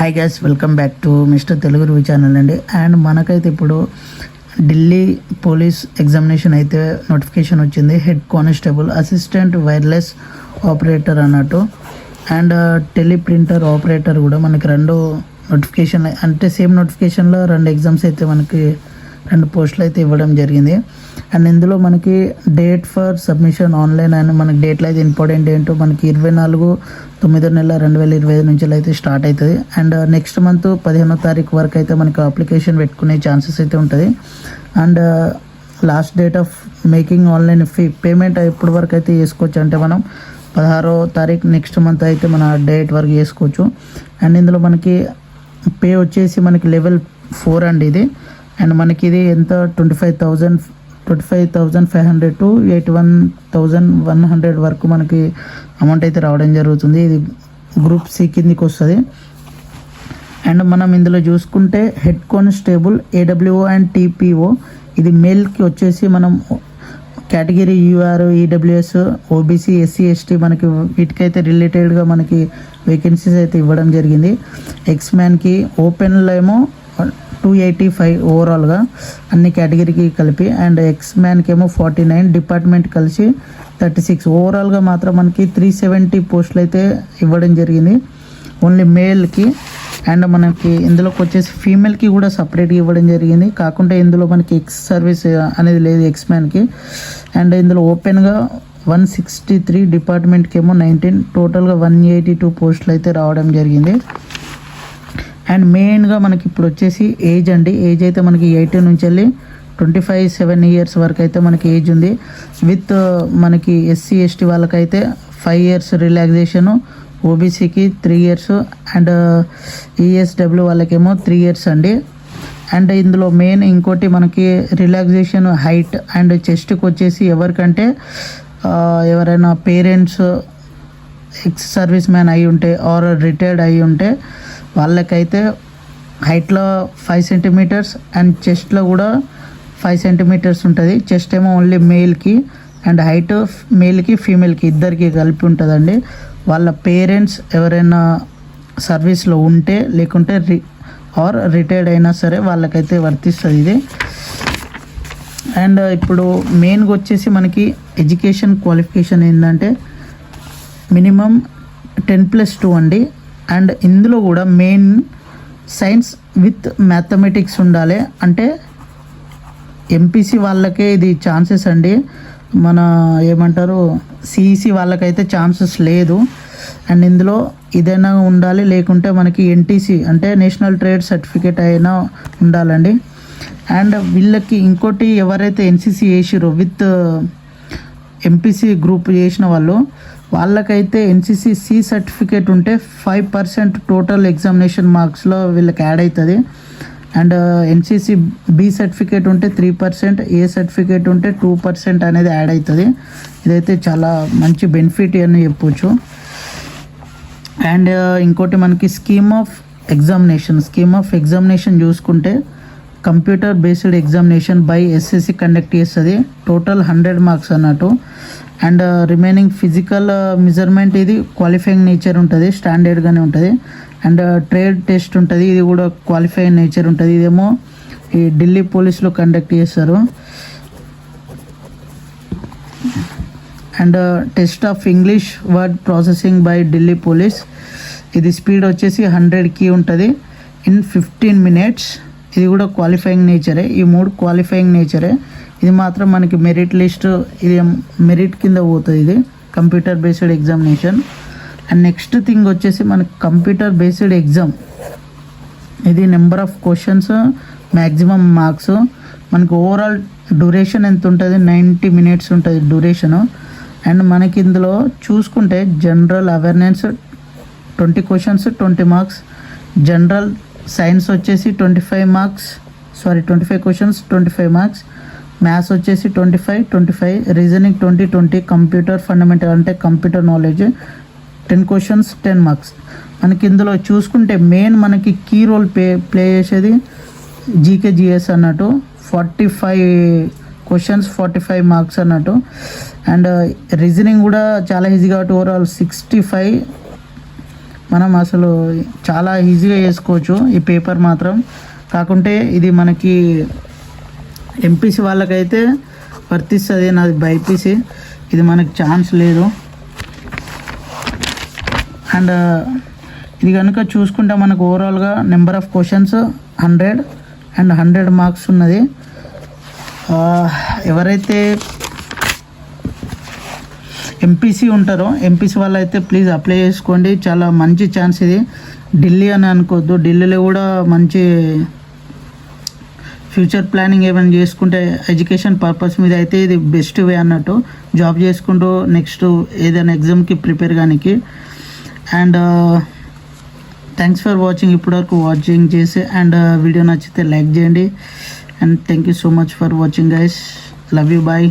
Hi guys welcome back to mister Telugu review channel అండి. And మనకైతే ఇప్పుడు Delhi police examination అయితే నోటిఫికేషన్ వచ్చింది. Head constable assistant wireless operator అన్నట్టు. అండ్ టెలిప్రింటర్ ఆపరేటర్ కూడా మనకి రెండు నోటిఫికేషన్ అంటే సేమ్ నోటిఫికేషన్లో రెండు ఎగ్జామ్స్ అయితే మనకి రెండు పోస్టులు అయితే ఇవ్వడం జరిగింది. అండ్ ఇందులో మనకి డేట్ ఫర్ సబ్మిషన్ ఆన్లైన్ అని మనకి డేట్లో అయితే ఇంపార్టెంట్ ఏంటో మనకి ఇరవై నాలుగు తొమ్మిదో నెల రెండు వేల ఇరవై ఐదు నుంచి అయితే స్టార్ట్ అవుతుంది. అండ్ నెక్స్ట్ మంత్ పదిహేనో తారీఖు వరకు అయితే మనకి అప్లికేషన్ పెట్టుకునే ఛాన్సెస్ అయితే ఉంటుంది. And last date of making online fee payment ఎప్పటి వరకు అయితే చేసుకోవచ్చు. అంటే మనం పదహారో తారీఖు నెక్స్ట్ మంత్ అయితే మన డేట్ వరకు చేసుకోవచ్చు. అండ్ ఇందులో మనకి పే వచ్చేసి మనకి లెవెల్ ఫోర్ అండి ఇది. అండ్ మనకి ఇది ఎంత? Twenty five thousand twenty five thousand five hundred to eighty one thousand one hundred వరకు మనకి అమౌంట్ అయితే రావడం జరుగుతుంది. ఇది గ్రూప్ సి కిందికి వస్తుంది. అండ్ మనం ఇందులో చూసుకుంటే head constable AWO and TPO ఇది మేల్కి వచ్చేసి మనం category UR EWS OBC SC ST మనకి వీటికైతే రిలేటెడ్గా మనకి వేకెన్సీస్ అయితే ఇవ్వడం జరిగింది. ఎక్స్ మ్యాన్కి ఓపెన్లో ఏమో టూ ఎయిటీ ఫైవ్ ఓవరాల్గా అన్ని కేటగిరీకి కలిపి అండ్ ఎక్స్ మ్యాన్కి ఏమో ఫార్టీ నైన్ డిపార్ట్మెంట్ కలిసి థర్టీ సిక్స్. ఓవరాల్గా మాత్రం మనకి త్రీ సెవెంటీ పోస్టులు అయితే ఇవ్వడం జరిగింది. ఓన్లీ మేల్కి అండ్ మనకి ఇందులోకి వచ్చేసి ఫీమేల్కి కూడా సపరేట్గా ఇవ్వడం జరిగింది. కాకుండా ఇందులో మనకి ఎక్స్ సర్వీస్ అనేది లేదు ఎక్స్ మ్యాన్కి అండ్ ఇందులో ఓపెన్గా వన్ సిక్స్టీ త్రీ డిపార్ట్మెంట్కి ఏమో నైన్టీన్ టోటల్గా వన్ ఎయిటీ టూ పోస్టులు అయితే రావడం జరిగింది. అండ్ మెయిన్గా మనకి ఇప్పుడు వచ్చేసి ఏజ్ అండి. ఏజ్ అయితే మనకి ఎయిటీన్ నుంచి వెళ్ళి ట్వంటీ ఫైవ్ సెవెన్ ఇయర్స్ వరకు అయితే మనకి ఏజ్ ఉంది. విత్ uh, మనకి ఎస్సీ ఎస్టీ వాళ్ళకైతే ఫైవ్ ఇయర్స్ రిలాక్సేషను ఓబీసీకి three years and uh, ESW వాళ్ళకేమో త్రీ ఇయర్స్ అండి. అండ్ ఇందులో మెయిన్ ఇంకోటి మనకి రిలాక్సేషన్ హైట్ అండ్ చెస్ట్కి వచ్చేసి ఎవరికంటే uh, ఎవరైనా పేరెంట్స్ ఎక్స్ సర్వీస్ మ్యాన్ అయి ఉంటే ఆర్ రిటైర్డ్ అయి ఉంటే వాళ్ళకైతే హైట్లో ఫైవ్ సెంటీమీటర్స్ అండ్ చెస్ట్లో కూడా ఫైవ్ సెంటీమీటర్స్ ఉంటుంది. చెస్ట్ ఏమో ఓన్లీ మేల్కి అండ్ హైట్ మేల్కి ఫీమేల్కి ఇద్దరికి కలిపి ఉంటుందండి. వాళ్ళ పేరెంట్స్ ఎవరైనా సర్వీస్లో ఉంటే లేకుంటే రి ఆర్ రిటైర్డ్ అయినా సరే వాళ్ళకైతే వర్తిస్తుంది ఇది. అండ్ ఇప్పుడు మెయిన్గా వచ్చేసి మనకి ఎడ్యుకేషన్ క్వాలిఫికేషన్ ఏంటంటే మినిమం టెన్ ప్లస్ టూ అండి. అండ్ ఇందులో కూడా మెయిన్ సైన్స్ విత్ మ్యాథమెటిక్స్ ఉండాలి. అంటే ఎంపీసీ వాళ్ళకే ఇది ఛాన్సెస్ అండి. మన ఏమంటారు సిఈసి వాళ్ళకైతే ఛాన్సెస్ లేదు. అండ్ ఇందులో ఇదైనా ఉండాలి లేకుంటే మనకి ఎన్టీసీ అంటే నేషనల్ ట్రేడ్ సర్టిఫికేట్ అయినా ఉండాలండి. అండ్ వీళ్ళకి ఇంకోటి ఎవరైతే ఎన్సీసీ చేసిరో విత్ ఎంపీసీ గ్రూప్ చేసిన వాళ్ళు వాళ్ళకైతే ఎన్సీసీ సి సర్టిఫికేట్ ఉంటే ఫైవ్ పర్సెంట్ టోటల్ ఎగ్జామినేషన్ మార్క్స్లో వీళ్ళకి యాడ్ అవుతుంది అండ్ ఎన్సీసీ బి సర్టిఫికేట్ ఉంటే త్రీ పర్సెంట్ ఏ సర్టిఫికేట్ ఉంటే టూ పర్సెంట్ అనేది యాడ్ అవుతుంది ఇదైతే చాలా మంచి బెనిఫిట్ అని చెప్పొచ్చు. అండ్ uh, ఇంకోటి మనకి scheme of examination scheme of examination చూసుకుంటే computer based examination by SSC conduct చేస్తుంది. టోటల్ హండ్రెడ్ మార్క్స్ అన్నట్టు. అండ్ రిమైనింగ్ ఫిజికల్ మెజర్మెంట్ ఇది క్వాలిఫైయింగ్ నేచర్ ఉంటుంది స్టాండర్డ్గానే ఉంటుంది. అండ్ ట్రేడ్ టెస్ట్ ఉంటుంది ఇది కూడా క్వాలిఫైయింగ్ నేచర్ ఉంటుంది. ఇదేమో ఈ ఢిల్లీ పోలీసులో కండక్ట్ చేస్తారు. And test of English word processing by Delhi police ఇది స్పీడ్ వచ్చేసి హండ్రెడ్కి ఉంటుంది. ఇన్ ఫిఫ్టీన్ మినిట్స్ ఇది కూడా క్వాలిఫైయింగ్ నేచరే ఈ మూడు క్వాలిఫైయింగ్ నేచరే ఇది మాత్రం మనకి మెరిట్ లిస్ట్ ఇది మెరిట్ కింద పోతుంది ఇది. Computer based examination and next thing వచ్చేసి మనకి కంప్యూటర్ బేస్డ్ ఎగ్జామ్ ఇది number of questions maximum marks మనకి ఓవరాల్ డ్యూరేషన్ ఎంత ఉంటుంది? నైంటీ మినిట్స్ ఉంటుంది డ్యూరేషను అండ్ మనకి ఇందులో చూసుకుంటే general awareness twenty questions twenty marks general science వచ్చేసి twenty five marks sorry twenty five questions twenty five marks. Maths వచ్చేసి twenty five twenty five. Reasoning twenty twenty. Computer fundamental అంటే computer knowledge. Ten questions ten marks. మనకి ఇందులో చూసుకుంటే main మనకి key role play play చేసేది GK GS అన్నట్టు. Forty five questions forty five marks అన్నట్టు. And reasoning కూడా చాలా ఈజీ కాబట్టి ఓవరాల్ సిక్స్టీ ఫైవ్ మనం అసలు చాలా ఈజీగా చేసుకోవచ్చు. ఈ పేపర్ మాత్రం. కాకుంటే ఇది మనకి ఎంపీసీ వాళ్ళకైతే వర్తిస్తుంది నాది బైపీసీ ఇది మనకి ఛాన్స్ లేదు. అండ్ uh, ఇది కనుక చూసుకుంటే మనకు ఓవరాల్గా number of questions hundred and hundred marks ఉన్నది. Uh, ఎవరైతే ఎంపీసీ ఉంటారో. ఎంపీసీ వాళ్ళు అయితే ప్లీజ్ అప్లై చేసుకోండి. చాలా మంచి ఛాన్స్ ఇది. ఢిల్లీ అని అనుకోవద్దు. ఢిల్లీలో కూడా మంచి ఫ్యూచర్ ప్లానింగ్ ఏమైనా చేసుకుంటే ఎడ్యుకేషన్ పర్పస్ మీద అయితే ఇది బెస్ట్ వే అన్నట్టు జాబ్ చేసుకుంటూ నెక్స్ట్ ఏదైనా ఎగ్జామ్కి ప్రిపేర్ కానికి. అండ్ థ్యాంక్స్ ఫర్ వాచింగ్ ఇప్పటివరకు వాచింగ్ చేసి అండ్ వీడియో uh, నచ్చితే లైక్ చేయండి. And thank you so much for watching guys love you bye